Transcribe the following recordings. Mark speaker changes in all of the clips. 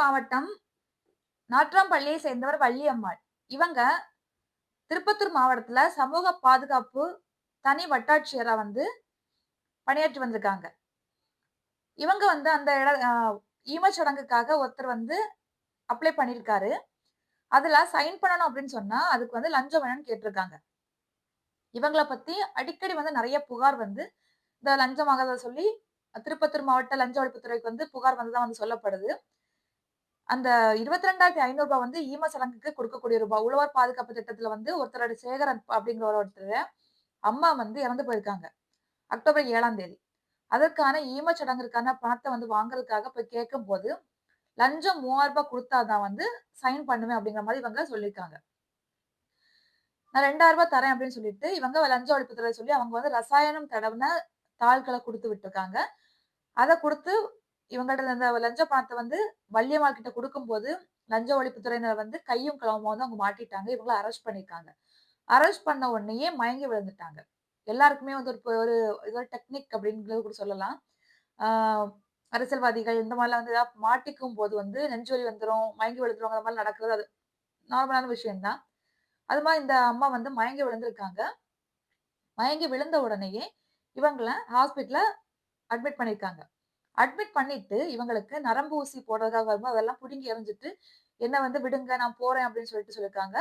Speaker 1: மாவட்டம் நாற்றாம்பள்ளியை சேர்ந்தவர் வள்ளியம்மாள். இவங்க திருப்பத்தூர் மாவட்டத்துல சமூக பாதுகாப்பு தனி வட்டாட்சியரா வந்து பணியாற்றி வந்திருக்காங்க. இவங்க வந்து அந்த இட ஈமச்சடங்குக்காக ஒருத்தர் வந்து அப்ளை பண்ணியிருக்காரு அதுல சைன் பண்ணணும் அப்படின்னு சொன்னா அதுக்கு வந்து லஞ்சம் வேணும்னு கேட்டிருக்காங்க. இவங்களை பத்தி அடிக்கடி வந்து நிறைய புகார் வந்து இந்த லஞ்சம் ஆகாத சொல்லி திருப்பத்தூர் மாவட்ட லஞ்ச ஒழிப்புத்துறைக்கு வந்து புகார் வந்துதான் வந்து சொல்லப்படுது. அந்த இருபத்தி ரெண்டாயிரத்தி ஐநூறு ரூபாய் வந்து ஈம சடங்குக்கு கொடுக்கக்கூடிய ரூபாய் உழவர் பாதுகாப்பு திட்டத்துல வந்து ஒருத்தரோட சேகரன் அப்படிங்கிற ஒருத்தர் அம்மா வந்து இறந்து போயிருக்காங்க அக்டோபர் ஏழாம் தேதி. அதற்கான ஈம சடங்கிற்கான பணத்தை வந்து வாங்குறதுக்காக போய் கேட்கும் போது லஞ்சம் மூவாயிரம் ரூபாய் கொடுத்தாதான் வந்து சைன் பண்ணுவேன் அப்படிங்கிற மாதிரி இவங்க சொல்லியிருக்காங்க. நான் ரெண்டாயிரம் ரூபாய் தரேன் அப்படின்னு சொல்லிட்டு இவங்க லஞ்ச ஒழிப்புத்துறை சொல்லி அவங்க வந்து ரசாயனம் தடவுன தாள்களை கொடுத்து விட்டுருக்காங்க. அதை கொடுத்து இவங்கள்ட்ட இந்த லஞ்ச பணத்தை வந்து வள்ளியம்மா கிட்ட கொடுக்கும்போது லஞ்ச ஒழிப்புத்துறையினர் வந்து கையும் கிளம்பும் வந்து அவங்க மாட்டிட்டாங்க. இவங்களை அரெஸ்ட் பண்ணியிருக்காங்க அரெஸ்ட் பண்ண உடனேயே மயங்கி விழுந்துட்டாங்க. எல்லாருக்குமே வந்து ஒரு ஒரு ஏதோ டெக்னிக் அப்படிங்கிறது கூட சொல்லலாம். அரசியல்வாதிகள் இந்த மாதிரிலாம் வந்து ஏதாவது மாட்டிக்கும் போது வந்து நெஞ்சொலி வந்துடும் மயங்கி விழுந்துருவாங்க அந்த மாதிரி நடக்கிறது அது நார்மலான விஷயம்தான். அது மாதிரி இந்த அம்மா வந்து மயங்கி விழுந்திருக்காங்க. மயங்கி விழுந்த உடனேயே இவங்களை ஹாஸ்பிட்டலில் அட்மிட் பண்ணியிருக்காங்க அட்மிட் பண்ணிட்டு இவங்களுக்கு நரம்பு ஊசி போடுறதுக்காக வரும்போது அதெல்லாம் பிடுங்கி எறிஞ்சிட்டு என்ன வந்து விடுங்க நான் போறேன் அப்படின்னு சொல்லிட்டு சொல்லியிருக்காங்க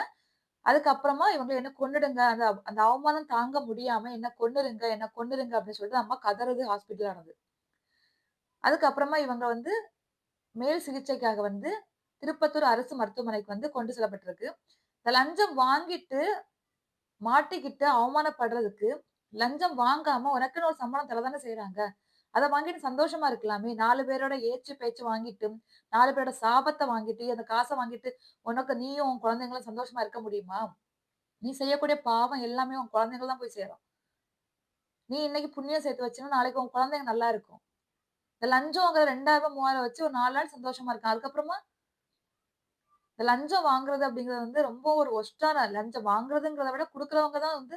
Speaker 1: அதுக்கப்புறமா இவங்க என்ன கொன்னுடுங்க அந்த அந்த அவமானம் தாங்க முடியாம என்ன கொன்னுருங்க என்ன கொன்னுருங்க அப்படின்னு சொல்லிட்டு அம்மா கதறது ஹாஸ்பிட்டல் ஆனது. அதுக்கப்புறமா இவங்க வந்து மேல் சிகிச்சைக்காக வந்து திருப்பத்தூர் அரசு மருத்துவமனைக்கு வந்து கொண்டு செல்லப்பட்டிருக்கு. இந்த லஞ்சம் வாங்கிட்டு மாட்டிக்கிட்டு அவமானப்படுறதுக்கு லஞ்சம் வாங்காம உனக்குன்னு ஒரு சம்பளம் தரதானே செய்யறாங்க அதை வாங்கிட்டு சந்தோஷமா இருக்கலாமே. நாலு பேரோட ஏச்சு பேச்சு வாங்கிட்டு நாலு பேரோட சாபத்தை வாங்கிட்டு அந்த காசை வாங்கிட்டு உனக்கு நீயும் உன் குழந்தைங்களும் சந்தோஷமா இருக்க முடியுமா? நீ செய்யக்கூடிய பாவம் எல்லாமே உன் குழந்தைங்க தான் போய் சேரும். நீ இன்னைக்கு புண்ணியம் சேர்த்து வச்சுன்னா நாளைக்கு உன் குழந்தைங்க நல்லா இருக்கும். இந்த லஞ்சம்ங்கிற ரெண்டாயிரம் மூவாயிரம் வச்சு ஒரு நாலு நாள் சந்தோஷமா இருக்கும். அதுக்கப்புறமா இந்த லஞ்சம் வாங்குறது அப்படிங்கிறது வந்து ரொம்ப ஒரு ஒஸ்டான லஞ்சம். வாங்குறதுங்கிறத விட கொடுக்குறவங்க தான் வந்து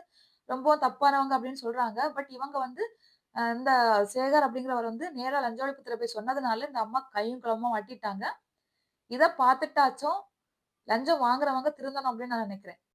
Speaker 1: ரொம்ப தப்பானவங்க அப்படின்னு சொல்றாங்க. பட் இவங்க வந்து இந்த சேகர் அப்படிங்கிறவர் வந்து நேரா லஞ்ச ஒழிப்புத்துறை போய் சொன்னதுனால இந்த அம்மா கையும் குளமா வட்டிட்டாங்க இதை பார்த்துட்டாச்சும் லஞ்சம் வாங்குறவங்க திருந்தணும் அப்படின்னு நான் நினைக்கிறேன்.